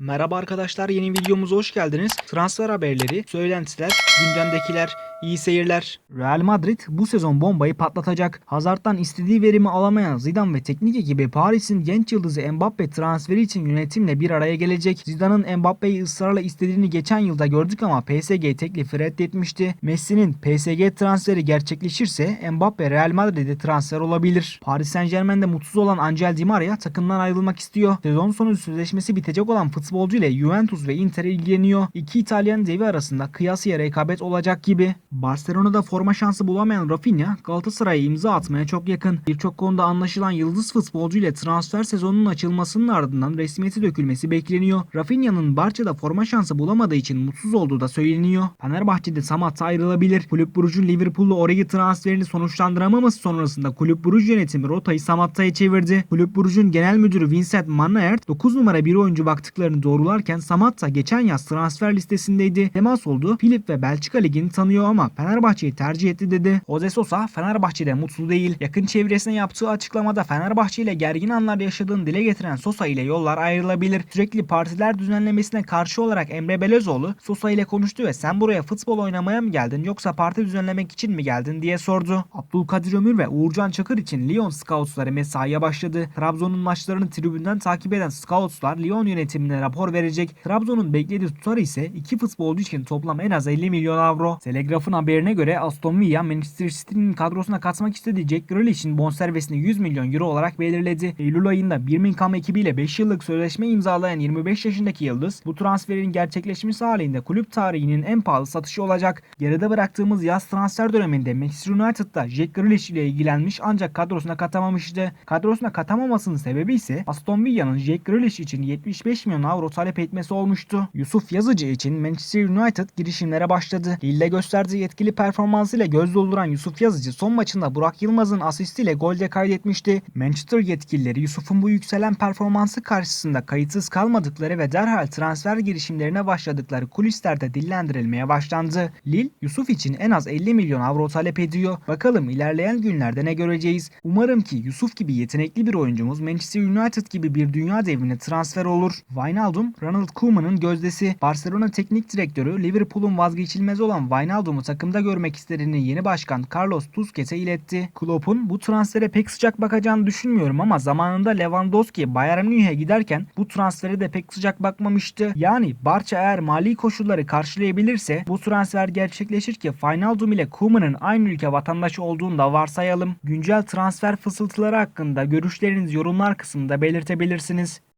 Merhaba arkadaşlar yeni videomuza hoş geldiniz. Transfer haberleri, söylentiler, gündemdekiler, iyi seyirler. Real Madrid bu sezon bombayı patlatacak. Hazard'dan istediği verimi alamayan Zidane ve teknik ekibi Paris'in genç yıldızı Mbappe transferi için yönetimle bir araya gelecek. Zidane'ın Mbappe'yi ısrarla istediğini geçen yılda gördük ama PSG teklifi reddetmişti. Messi'nin PSG transferi gerçekleşirse Mbappe Real Madrid'e transfer olabilir. Paris Saint Germain'de mutsuz olan Angel Di Maria takımdan ayrılmak istiyor. Sezon sonu sözleşmesi bitecek olan futbolcu ile Juventus ve Inter ilgileniyor. İki İtalyan devi arasında kıyasıya rekabet olacak gibi. Barcelona'da forma şansı bulamayan Rafinha Galatasaray'a imza atmaya çok yakın. Birçok konuda anlaşılan yıldız futbolcu ile transfer sezonunun açılmasının ardından resmiyeti dökülmesi bekleniyor. Rafinha'nın Barça'da forma şansı bulamadığı için mutsuz olduğu da söyleniyor. Fenerbahçe'de Samat'a ayrılabilir. Kulüp Brugge'un Liverpool'la Origi transferini sonuçlandıramaması sonrasında Kulüp Brugge yönetimi rotayı Samatta'ya çevirdi. Kulüp Brugge'un genel müdürü Vincent Mannaert 9 numara bir oyuncu baktıklarını doğrularken Samatta geçen yaz transfer listesindeydi. Temas oldu. Filip ve Belçika Ligi'ni tanıyor ama Fenerbahçe'yi tercih etti dedi. Jose Sosa Fenerbahçe'de mutlu değil. Yakın çevresine yaptığı açıklamada Fenerbahçe ile gergin anlar yaşadığını dile getiren Sosa ile yollar ayrılabilir. Sürekli partiler düzenlemesine karşı olarak Emre Belözoğlu Sosa ile konuştu ve sen buraya futbol oynamaya mı geldin yoksa parti düzenlemek için mi geldin diye sordu. Abdülkadir Ömür ve Uğurcan Çakır için Lyon Scouts'ları mesaiye başladı. Trabzon'un maçlarını tribünden takip eden Scouts'lar Lyon yönetimine rapor verecek. Trabzon'un beklediği tutar ise iki futbolcu için toplam en az 50 milyon avro. Telegraf'ın haberine göre Aston Villa Manchester City'nin kadrosuna katmak istediği Jack Grealish'in bonservisini 100 milyon euro olarak belirledi. Eylül ayında Birmingham ekibiyle 5 yıllık sözleşme imzalayan 25 yaşındaki Yıldız bu transferin gerçekleşmesi halinde kulüp tarihinin en pahalı satışı olacak. Geride bıraktığımız yaz transfer döneminde Manchester United'da Jack Grealish ile ilgilenmiş ancak kadrosuna katamamıştı. Kadrosuna katamamasının sebebi ise Aston Villa'nın Jack Grealish için 75 milyon avro talep etmesi olmuştu. Yusuf Yazıcı için Manchester United girişimlere başladı. Lille gösterdiği yetkili performansıyla göz dolduran Yusuf Yazıcı son maçında Burak Yılmaz'ın asistiyle golde kaydetmişti. Manchester yetkilileri Yusuf'un bu yükselen performansı karşısında kayıtsız kalmadıkları ve derhal transfer girişimlerine başladıkları kulislerde dillendirilmeye başlandı. Lille, Yusuf için en az 50 milyon avro talep ediyor. Bakalım ilerleyen günlerde ne göreceğiz. Umarım ki Yusuf gibi yetenekli bir oyuncumuz Manchester United gibi bir dünya devine transfer olur. Wijnaldum, Ronald Koeman'ın gözdesi. Barcelona teknik direktörü Liverpool'un vazgeçilmezi olan Wijnaldum'u takımda görmek istediğini yeni başkan Carlos Tusquets'e iletti. Klopp'un bu transfere pek sıcak bakacağını düşünmüyorum ama zamanında Lewandowski Bayern Münih'e giderken bu transfere de pek sıcak bakmamıştı. Yani Barça eğer mali koşulları karşılayabilirse bu transfer gerçekleşir ki Wijnaldum ile Koeman'ın aynı ülke vatandaşı olduğunu da varsayalım. Güncel transfer fısıltıları hakkında görüşlerinizi yorumlar kısmında belirtebilirsiniz.